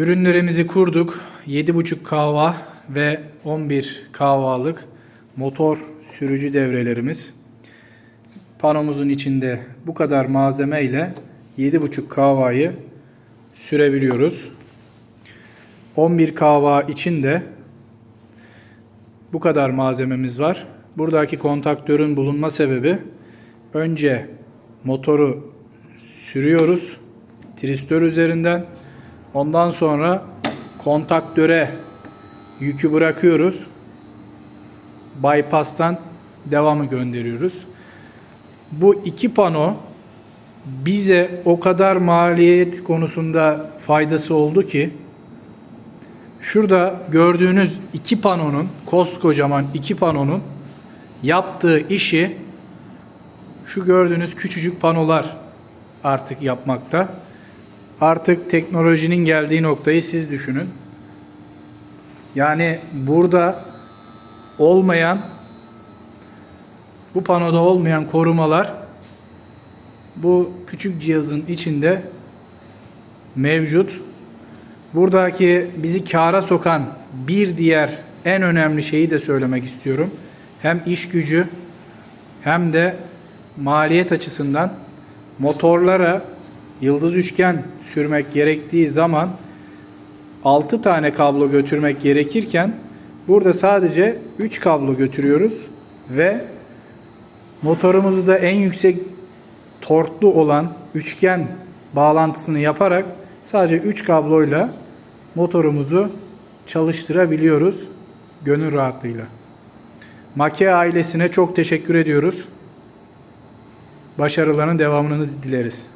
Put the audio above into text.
Ürünlerimizi kurduk. 7,5 kahva ve 11 kahvalık motor sürücü devrelerimiz. Panomuzun içinde bu kadar malzeme ile 7,5 kahvayı sürebiliyoruz. 11 kahva için de bu kadar malzememiz var. Buradaki kontaktörün bulunma sebebi önce motoru sürüyoruz tristör üzerinden. Ondan sonra kontaktöre yükü bırakıyoruz. Bypass'tan devamı gönderiyoruz. Bu iki pano bize o kadar maliyet konusunda faydası oldu ki şurada gördüğünüz iki panonun koskocaman iki panonun yaptığı işi şu gördüğünüz küçücük panolar artık yapmakta. Artık teknolojinin geldiği noktayı siz düşünün. Yani burada olmayan bu panoda olmayan korumalar bu küçük cihazın içinde mevcut. Buradaki bizi kâra sokan bir diğer en önemli şeyi de söylemek istiyorum. Hem iş gücü hem de maliyet açısından motorlara yıldız üçgen sürmek gerektiği zaman 6 tane kablo götürmek gerekirken burada sadece 3 kablo götürüyoruz ve motorumuzu da en yüksek torklu olan üçgen bağlantısını yaparak sadece 3 kabloyla motorumuzu çalıştırabiliyoruz gönül rahatlığıyla. Make ailesine çok teşekkür ediyoruz. Başarılarının devamını dileriz.